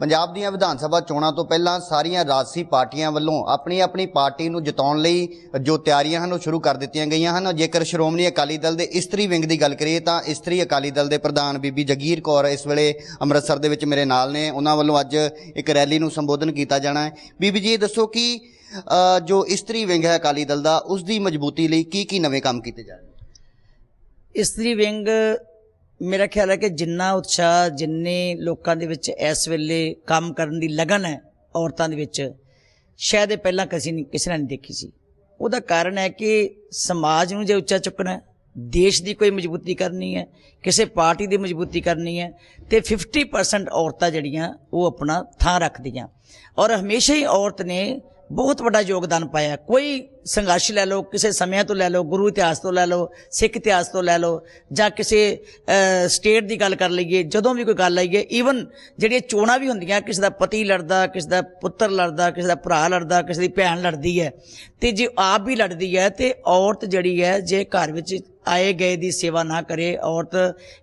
ਪੰਜਾਬ ਦੀਆਂ ਵਿਧਾਨ ਸਭਾ ਚੋਣਾਂ ਤੋਂ ਪਹਿਲਾਂ ਸਾਰੀਆਂ ਰਾਜਸੀ ਪਾਰਟੀਆਂ ਵੱਲੋਂ ਆਪਣੀ ਆਪਣੀ ਪਾਰਟੀ ਨੂੰ ਜਿਤਾਉਣ ਲਈ ਜੋ ਤਿਆਰੀਆਂ ਹਨ, ਉਹ ਸ਼ੁਰੂ ਕਰ ਦਿੱਤੀਆਂ ਗਈਆਂ ਹਨ। ਜੇਕਰ ਸ਼੍ਰੋਮਣੀ ਅਕਾਲੀ ਦਲ ਦੇ ਇਸਤਰੀ ਵਿੰਗ ਦੀ ਗੱਲ ਕਰੀਏ ਤਾਂ ਇਸਤਰੀ ਅਕਾਲੀ ਦਲ ਦੇ ਪ੍ਰਧਾਨ ਬੀਬੀ ਜਗੀਰ ਕੌਰ ਇਸ ਵੇਲੇ ਅੰਮ੍ਰਿਤਸਰ ਦੇ ਵਿੱਚ ਮੇਰੇ ਨਾਲ ਨੇ। ਉਹਨਾਂ ਵੱਲੋਂ ਅੱਜ ਇੱਕ ਰੈਲੀ ਨੂੰ ਸੰਬੋਧਨ ਕੀਤਾ ਜਾਣਾ ਹੈ। ਬੀਬੀ ਜੀ, ਇਹ ਦੱਸੋ ਕਿ ਜੋ ਇਸਤਰੀ ਵਿੰਗ ਹੈ ਅਕਾਲੀ ਦਲ ਦਾ ਉਸ ਦੀ ਮਜ਼ਬੂਤੀ ਲਈ ਕੀ ਕੀ ਨਵੇਂ ਕੰਮ ਕੀਤੇ ਜਾ ਰਹੇ ਨੇ? ਇਸਤਰੀ ਵਿੰਗ ਮੇਰਾ ਖਿਆਲ ਹੈ ਕਿ ਜਿੰਨਾ ਉਤਸ਼ਾਹ ਜਿੰਨੇ ਲੋਕਾਂ ਦੇ ਵਿੱਚ ਇਸ ਵੇਲੇ ਕੰਮ ਕਰਨ ਦੀ ਲਗਨ ਹੈ ਔਰਤਾਂ ਦੇ ਵਿੱਚ, ਸ਼ਾਇਦ ਇਹ ਪਹਿਲਾਂ ਕਿਸੇ ਨੇ ਕਿਸੇ ਨੇ ਨਹੀਂ ਦੇਖੀ ਸੀ। ਉਹਦਾ ਕਾਰਨ ਹੈ ਕਿ ਸਮਾਜ ਨੂੰ ਜੇ ਉੱਚਾ ਚੁੱਕਣਾ ਹੈ, ਦੇਸ਼ ਦੀ ਕੋਈ ਮਜ਼ਬੂਤੀ ਕਰਨੀ ਹੈ, ਕਿਸੇ ਪਾਰਟੀ ਦੀ ਮਜ਼ਬੂਤੀ ਕਰਨੀ ਹੈ, ਤੇ 50% ਔਰਤਾਂ ਜਿਹੜੀਆਂ ਉਹ ਆਪਣਾ ਥਾਂ ਰੱਖਦੀਆਂ। ਔਰ ਹਮੇਸ਼ਾ ਹੀ ਔਰਤ ਨੇ ਬਹੁਤ ਵੱਡਾ ਯੋਗਦਾਨ ਪਾਇਆ। ਕੋਈ ਸੰਘਰਸ਼ ਲੈ ਲਓ, ਕਿਸੇ ਸਮਿਆਂ ਤੋਂ ਲੈ ਲਓ, ਗੁਰੂ ਇਤਿਹਾਸ ਤੋਂ ਲੈ ਲਓ, ਸਿੱਖ ਇਤਿਹਾਸ ਤੋਂ ਲੈ ਲਓ, ਜਾਂ ਕਿਸੇ ਸਟੇਟ ਦੀ ਗੱਲ ਕਰ ਲਈਏ, ਜਦੋਂ ਵੀ ਕੋਈ ਗੱਲ ਆਈਏ ਈਵਨ ਜਿਹੜੀਆਂ ਚੋਣਾਂ ਵੀ ਹੁੰਦੀਆਂ, ਕਿਸੇ ਦਾ ਪਤੀ ਲੜਦਾ, ਕਿਸੇ ਦਾ ਪੁੱਤਰ ਲੜਦਾ, ਕਿਸੇ ਦਾ ਭਰਾ ਲੜਦਾ, ਕਿਸੇ ਦੀ ਭੈਣ ਲੜਦੀ ਹੈ, ਤੇ ਜੇ ਆਪ ਵੀ ਲੜਦੀ ਹੈ, ਤੇ ਔਰਤ ਜਿਹੜੀ ਹੈ, ਜੇ ਘਰ ਵਿੱਚ ਆਏ ਗਏ ਦੀ ਸੇਵਾ ਨਾ ਕਰੇ, ਔਰਤ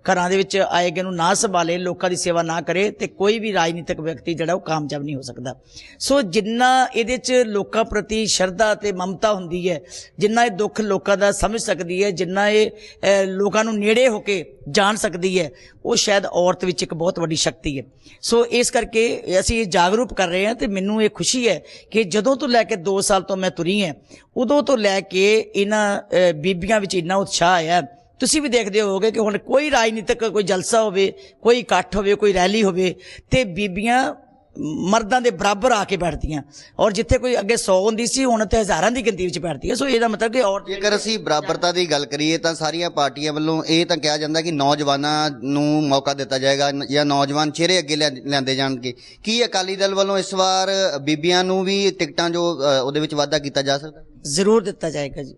ਘਰਾਂ ਦੇ ਵਿੱਚ ਆਏ ਗਏ ਨੂੰ ਨਾ ਸੰਭਾਲੇ, ਲੋਕਾਂ ਦੀ ਸੇਵਾ ਨਾ ਕਰੇ ਤੇ ਕੋਈ ਵੀ ਰਾਜਨੀਤਿਕ ਵਿਅਕਤੀ ਜਿਹੜਾ ਉਹ ਕਾਮਯਾਬ ਨਹੀਂ ਹੋ ਸਕਦਾ। ਸੋ ਜਿੰਨਾ ਇਹਦੇ 'ਚ ਲੋਕਾਂ ਪ੍ਰਤੀ ਸ਼ਰਧਾ ਤੇ ਮਮਤਾ ਹੁੰਦੀ ਹੈ, ਜਿੰਨਾ ਇਹ ਦੁੱਖ ਲੋਕਾਂ ਦਾ ਸਮਝ ਸਕਦੀ ਹੈ, ਜਿੰਨਾ ਇਹ ਲੋਕਾਂ ਨੂੰ ਨੇੜੇ ਹੋ ਕੇ ਜਾਣ ਸਕਦੀ ਹੈ, ਉਹ ਸ਼ਾਇਦ ਔਰਤ ਵਿੱਚ ਇੱਕ ਬਹੁਤ ਵੱਡੀ ਸ਼ਕਤੀ ਹੈ। ਸੋ ਇਸ ਕਰਕੇ ਅਸੀਂ ਇਹ ਜਾਗਰੂਕ ਕਰ ਰਹੇ ਹਾਂ ਤੇ ਮੈਨੂੰ ਇਹ ਖੁਸ਼ੀ ਹੈ ਕਿ ਜਦੋਂ ਤੋਂ ਲੈ ਕੇ 2 ਸਾਲ ਤੋਂ ਮੈਂ ਤੁਰੀ ਹਾਂ, ਉਦੋਂ ਤੋਂ ਲੈ ਕੇ ਇਹਨਾਂ ਬੀਬੀਆਂ ਵਿੱਚ ਇੰਨਾ ਉਤਸ਼ਾਹ ਆਇਆ ਤੁਸੀਂ ਵੀ ਦੇਖਦੇ ਹੋਵੋਗੇ ਕਿ ਹੁਣ ਕੋਈ ਰਾਜਨੀਤਿਕ ਕੋਈ ਜਲਸਾ ਹੋਵੇ ਕੋਈ ਇਕੱਠ ਹੋਵੇ ਕੋਈ ਰੈਲੀ ਹੋਵੇ ਤੇ ਬੀਬੀਆਂ ਮਰਦਾਂ ਦੇ ਬਰਾਬਰ ਆ ਕੇ ਬੈਠਦੀਆਂ। ਔਰ ਜਿੱਥੇ ਕੋਈ ਅੱਗੇ 100 ਹੁੰਦੀ ਸੀ ਹੁਣ ਤੇ ਹਜ਼ਾਰਾਂ ਦੀ ਗਿਣਤੀ ਵਿੱਚ ਬੈਠਦੀ ਹੈ। ਸੋ ਇਹਦਾ ਮਤਲਬ ਕਿ ਔਰਤ ਜੇਕਰ ਅਸੀਂ ਬਰਾਬਰਤਾ ਦੀ ਗੱਲ ਕਰੀਏ ਤਾਂ ਸਾਰੀਆਂ ਪਾਰਟੀਆਂ ਵੱਲੋਂ ਇਹ ਤਾਂ ਕਿਹਾ ਜਾਂਦਾ ਕਿ ਨੌਜਵਾਨਾਂ ਨੂੰ ਮੌਕਾ ਦਿੱਤਾ ਜਾਏਗਾ ਜਾਂ ਨੌਜਵਾਨ ਚਿਹਰੇ ਅੱਗੇ ਲਿਆ- ਲਿਆਂਦੇ ਜਾਣਗੇ। ਕੀ ਅਕਾਲੀ ਦਲ ਵੱਲੋਂ ਇਸ ਵਾਰ ਬੀਬੀਆਂ ਨੂੰ ਵੀ ਟਿਕਟਾਂ ਜੋ ਉਹਦੇ ਵਿੱਚ ਵਾਅਦਾ ਕੀਤਾ ਜਾ ਸਕਦਾ? ਜ਼ਰੂਰ ਦਿੱਤਾ ਜਾਏਗਾ ਜੀ।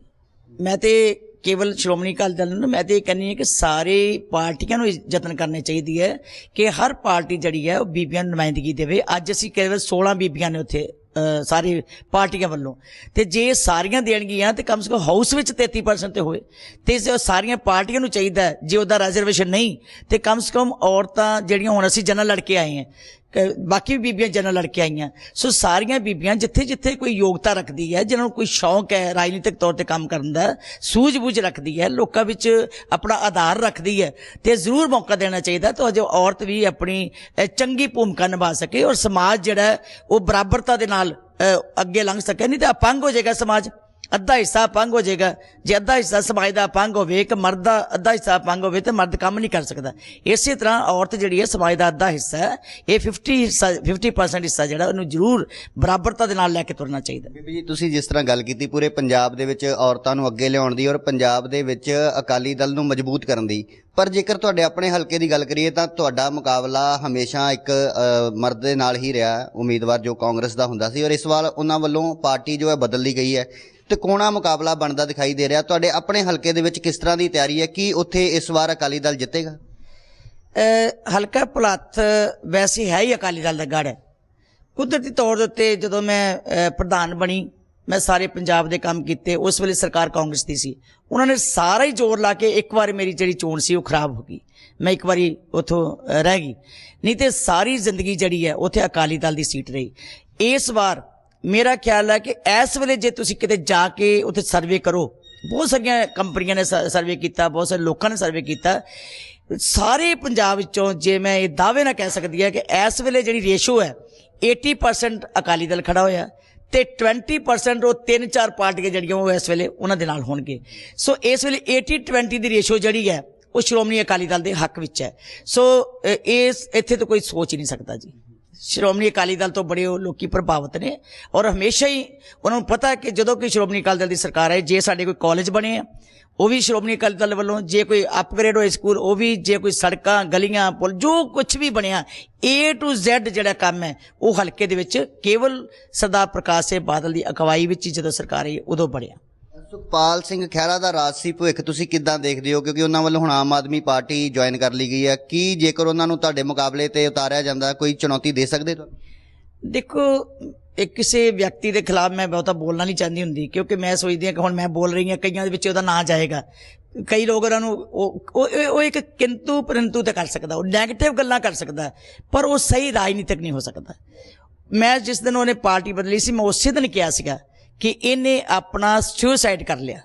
ਮੈਂ ਤੇ ਕੇਵਲ ਸ਼੍ਰੋਮਣੀ ਅਕਾਲੀ ਦਲ ਨੂੰ ਮੈਂ ਤੇ ਇਹ ਕਹਿੰਨੀ ਹੈ ਕਿ ਸਾਰੇ ਪਾਰਟੀਆਂ ਨੂੰ ਇਹ ਯਤਨ ਕਰਨੇ ਚਾਹੀਦੀ ਹੈ ਕਿ ਹਰ ਪਾਰਟੀ ਜਿਹੜੀ ਹੈ ਉਹ ਬੀਬੀਆਂ ਨੂੰ ਨੁਮਾਇੰਦਗੀ ਦੇਵੇ। ਅੱਜ ਅਸੀਂ ਕੇਵਲ 16 ਬੀਬੀਆਂ ਨੇ ਉੱਥੇ ਅ, ਸਾਰੀ ਪਾਰਟੀਆਂ ਵੱਲੋਂ। ਤੇ ਜੇ ਸਾਰੀਆਂ ਦੇਣਗੀਆਂ ਤੇ ਕਮ ਸੇ ਕਮ ਹਾਊਸ ਵਿੱਚ 33% ਤੇ ਹੋਵੇ। ਤੇ ਜੇ ਸਾਰੀਆਂ ਪਾਰਟੀਆਂ ਨੂੰ ਚਾਹੀਦਾ ਜੇ ਉਹਦਾ ਰਿਜ਼ਰਵੇਸ਼ਨ ਨਹੀਂ ਤੇ ਕਮ ਸੇ ਕਮ ਔਰਤਾਂ ਜਿਹੜੀਆਂ ਹੁਣ ਅਸੀਂ ਜਨਰਲ ਲੜ ਕੇ ਆਏ ਹਾਂ ਬਾਕੀ ਵੀ ਬੀਬੀਆਂ ਜਨਰਲ ਲੜਕੇ ਆਈਆਂ। ਸੋ ਸਾਰੀਆਂ ਬੀਬੀਆਂ ਜਿੱਥੇ ਜਿੱਥੇ ਕੋਈ ਯੋਗਤਾ ਰੱਖਦੀ ਹੈ ਜਿਹਨਾਂ ਨੂੰ ਕੋਈ ਸ਼ੌਂਕ ਹੈ, ਰਾਜਨੀਤਿਕ ਤੌਰ ਤੇ ਕੰਮ ਕਰਨ ਦਾ, ਸੂਝ-ਬੂਝ ਰੱਖਦੀ ਹੈ, ਲੋਕਾਂ ਵਿੱਚ ਆਪਣਾ ਆਧਾਰ ਰੱਖਦੀ ਹੈ, ਤੇ ਜ਼ਰੂਰ ਮੌਕਾ ਦੇਣਾ ਚਾਹੀਦਾ ਤਾਂ ਜੋ ਔਰਤ ਵੀ ਆਪਣੀ ਚੰਗੀ ਭੂਮਿਕਾ ਨਿਭਾ ਸਕੇ ਔਰ ਸਮਾਜ ਜਿਹੜਾ ਉਹ ਬਰਾਬਰਤਾ ਦੇ ਨਾਲ ਅੱਗੇ ਲੰਘ ਸਕੇ, ਨਹੀਂ ਤਾਂ ਅਪੰਗ ਹੋ ਜਾਏਗਾ ਸਮਾਜ। ਅੱਧਾ ਹਿੱਸਾ ਅਪੰਗ ਹੋ ਜਾਏਗਾ। ਜੇ ਅੱਧਾ ਹਿੱਸਾ ਸਮਾਜ ਦਾ ਅਪੰਗ ਹੋਵੇ, ਇੱਕ ਮਰਦ ਦਾ ਅੱਧਾ ਹਿੱਸਾ ਅਪੰਗ ਹੋਵੇ ਤੇ ਮਰਦ ਕੰਮ ਨਹੀਂ ਕਰ ਸਕਦਾ। ਇਸੇ ਤਰ੍ਹਾਂ ਔਰਤ ਜਿਹੜੀ ਹੈ ਸਮਾਜ ਦਾ ਅੱਧਾ ਹਿੱਸਾ ਹੈ, ਇਹ 50 ਹਿੱਸਾ 50% ਹਿੱਸਾ ਜਿਹੜਾ ਉਹਨੂੰ ਜ਼ਰੂਰ ਬਰਾਬਰਤਾ ਦੇ ਨਾਲ ਲੈ ਕੇ ਤੁਰਨਾ ਚਾਹੀਦਾ। ਬੀਬੀ ਜੀ, ਤੁਸੀਂ ਜਿਸ ਤਰ੍ਹਾਂ ਗੱਲ ਕੀਤੀ ਪੂਰੇ ਪੰਜਾਬ ਦੇ ਵਿੱਚ ਔਰਤਾਂ ਨੂੰ ਅੱਗੇ ਲਿਆਉਣ ਦੀ ਔਰ ਪੰਜਾਬ ਦੇ ਵਿੱਚ ਅਕਾਲੀ ਦਲ ਨੂੰ ਮਜ਼ਬੂਤ ਕਰਨ ਦੀ। ਪਰ ਜੇਕਰ ਤੁਹਾਡੇ ਆਪਣੇ ਹਲਕੇ ਦੀ ਗੱਲ ਕਰੀਏ ਤਾਂ ਤੁਹਾਡਾ ਮੁਕਾਬਲਾ ਹਮੇਸ਼ਾ ਇੱਕ ਮਰਦ ਦੇ ਨਾਲ ਹੀ ਰਿਹਾ, ਉਮੀਦਵਾਰ ਜੋ ਕਾਂਗਰਸ ਦਾ ਹੁੰਦਾ ਸੀ। ਔਰ ਇਸ ਵਾਰ ਉਹਨਾਂ ਵੱਲੋਂ ਪਾਰਟੀ ਜੋ ਹੈ ਬਦਲ ਲਈ ਗਈ ਹੈ। ਤੇ ਮੁਕਾਬਲਾ ਬਣਦਾ ਦਿਖਾਈ ਦੇ ਰਿਹਾ। ਤੁਹਾਡੇ ਆਪਣੇ ਹਲਕੇ ਦੇ ਵਿੱਚ ਕਿਸ ਤਰ੍ਹਾਂ ਦੀ ਤਿਆਰੀ ਹੈ? ਕੀ ਉੱਥੇ ਇਸ ਵਾਰ ਅਕਾਲੀ ਦਲ ਜਿੱਤੇਗਾ? ਹਲਕਾ ਭੁਲੱਥ ਵੈਸੇ ਹੈ ਹੀ ਅਕਾਲੀ ਦਲ ਦਾ ਗੜ। ਹੈ ਕੁਦਰਤੀ ਤੌਰ ਦੇ ਉੱਤੇ ਜਦੋਂ ਮੈਂ ਪ੍ਰਧਾਨ ਬਣੀ, ਮੈਂ ਸਾਰੇ ਪੰਜਾਬ ਦੇ ਕੰਮ ਕੀਤੇ, ਉਸ ਵੇਲੇ ਸਰਕਾਰ ਕਾਂਗਰਸ ਦੀ ਸੀ। ਉਹਨਾਂ ਨੇ ਸਾਰਾ ਹੀ ਜ਼ੋਰ ਲਾ ਕੇ ਇੱਕ ਵਾਰ ਮੇਰੀ ਜਿਹੜੀ ਚੋਣ ਸੀ ਉਹ ਖਰਾਬ ਹੋ ਗਈ। ਮੈਂ ਇੱਕ ਵਾਰੀ ਉਥੋਂ ਰਹਿ ਗਈ। ਨਹੀਂ ਤੇ ਸਾਰੀ ਜ਼ਿੰਦਗੀ ਜਿਹੜੀ ਹੈ, ਉੱਥੇ ਅਕਾਲੀ ਦਲ ਦੀ ਸੀਟ ਰਹੀ। ਇਸ ਵਾਰ ਮੇਰਾ ਖਿਆਲ ਹੈ ਕਿ ਇਸ ਵੇਲੇ ਜੇ ਤੁਸੀਂ ਕਿਤੇ ਜਾ ਕੇ ਉੱਥੇ ਸਰਵੇ ਕਰੋ, ਬਹੁਤ ਸਾਰੀਆਂ ਕੰਪਨੀਆਂ ਨੇ ਸਰਵੇ ਕੀਤਾ, ਬਹੁਤ ਸਾਰੇ ਲੋਕਾਂ ਨੇ ਸਰਵੇ ਕੀਤਾ। ਸਾਰੇ ਪੰਜਾਬ ਵਿੱਚੋਂ ਜੇ ਮੈਂ ਇਹ ਦਾਅਵੇ ਨਾਲ ਕਹਿ ਸਕਦੀ ਹਾਂ ਕਿ ਇਸ ਵੇਲੇ ਜਿਹੜੀ ਰੇਸ਼ੋ ਹੈ 80% ਅਕਾਲੀ ਦਲ ਖੜਾ ਹੋਇਆ ਤੇ 20% ਉਹ ਤਿੰਨ ਚਾਰ ਪਾਰਟੀਆਂ ਜਿਹੜੀਆਂ ਉਹ ਇਸ ਵੇਲੇ ਉਹਨਾਂ ਦੇ ਨਾਲ ਹੋਣਗੇ। ਸੋ ਇਸ ਵੇਲੇ 80 20 ਦੀ ਰੇਸ਼ੋ ਜਿਹੜੀ ਹੈ, ਉਹ ਸ਼੍ਰੋਮਣੀ ਅਕਾਲੀ ਦਲ ਦੇ ਹੱਕ ਵਿੱਚ ਹੈ। ਸੋ ਇਸ, ਇੱਥੇ ਤਾਂ ਕੋਈ ਸੋਚ ਹੀ ਨਹੀਂ ਸਕਦਾ ਜੀ। ਸ਼੍ਰੋਮਣੀ ਅਕਾਲੀ ਦਲ ਤੋਂ ਬੜੇ ਉਹ ਲੋਕੀ ਪ੍ਰਭਾਵਿਤ ਨੇ ਔਰ ਹਮੇਸ਼ਾ ਹੀ ਉਹਨਾਂ ਨੂੰ ਪਤਾ ਕਿ ਜਦੋਂ ਕੋਈ ਸ਼੍ਰੋਮਣੀ ਅਕਾਲੀ ਦਲ ਦੀ ਸਰਕਾਰ ਹੈ ਜੇ ਸਾਡੇ ਕੋਈ ਕਾਲਜ ਬਣੇ ਆ, ਉਹ ਵੀ ਸ਼੍ਰੋਮਣੀ ਅਕਾਲੀ ਦਲ ਵੱਲੋਂ, ਜੇ ਕੋਈ ਅਪਗ੍ਰੇਡ ਹੋਏ ਸਕੂਲ, ਉਹ ਵੀ ਜੇ ਕੋਈ ਸੜਕਾਂ, ਗਲੀਆਂ, ਪੁਲ, ਜੋ ਕੁਝ ਵੀ ਬਣਿਆ, A to Z ਜਿਹੜਾ ਕੰਮ ਹੈ, ਉਹ ਹਲਕੇ ਦੇ ਵਿੱਚ ਕੇਵਲ ਸਰਦਾਰ ਪ੍ਰਕਾਸ਼ ਸਿੰਘ ਬਾਦਲ ਦੀ ਅਗਵਾਈ ਵਿੱਚ ਹੀ ਜਦੋਂ ਸਰਕਾਰ ਆਈ, ਉਦੋਂ ਬਣਿਆ। ਸੁਖਪਾਲ ਸਿੰਘ ਖਹਿਰਾ ਦਾ ਰਾਜਸੀ ਭਵਿੱਖ ਤੁਸੀਂ ਕਿੱਦਾਂ ਦੇਖਦੇ ਹੋ? ਕਿਉਂਕਿ ਉਹਨਾਂ ਵੱਲੋਂ ਹੁਣ ਆਮ ਆਦਮੀ ਪਾਰਟੀ ਜੁਆਇਨ ਕਰ ਲਈ ਗਈ ਹੈ। ਕੀ ਜੇਕਰ ਉਹਨਾਂ ਨੂੰ ਤੁਹਾਡੇ ਮੁਕਾਬਲੇ ਤੇ ਉਤਾਰਿਆ ਜਾਂਦਾ, ਕੋਈ ਚੁਣੌਤੀ ਦੇ ਸਕਦੇ ਤੁਹਾਨੂੰ? ਦੇਖੋ ਇਹ ਕਿਸੇ ਵਿਅਕਤੀ ਦੇ ਖਿਲਾਫ ਮੈਂ ਬਹੁਤਾ ਬੋਲਣਾ ਨਹੀਂ ਚਾਹੁੰਦੀ ਹੁੰਦੀ, ਕਿਉਂਕਿ ਮੈਂ ਸੋਚਦੀ ਹਾਂ ਕਿ ਹੁਣ ਮੈਂ ਬੋਲ ਰਹੀ ਹਾਂ, ਕਈਆਂ ਦੇ ਵਿੱਚ ਉਹਦਾ ਨਾਂ ਜਾਏਗਾ। ਕਈ ਲੋਕ ਉਹਨਾਂ ਨੂੰ ਉਹ ਉਹ ਇੱਕ ਕਿੰਤੂ ਪਰੰਤੂ ਤੇ ਕਰ ਸਕਦਾ, ਉਹ 네ਗੇਟਿਵ ਗੱਲਾਂ ਕਰ ਸਕਦਾ, ਪਰ ਉਹ ਸਹੀ ਰਾਜਨੀਤਿਕ ਨਹੀਂ ਹੋ ਸਕਦਾ। ਮੈਂ ਜਿਸ ਦਿਨ ਉਹਨੇ ਪਾਰਟੀ ਬਦਲੀ ਸੀ, ਮੈਂ ਉਸੇ ਦਿਨ ਕਿਹਾ ਸੀਗਾ ਕਿ ਇਹਨੇ ਆਪਣਾ ਸੁਸਾਈਡ ਕਰ ਲਿਆ।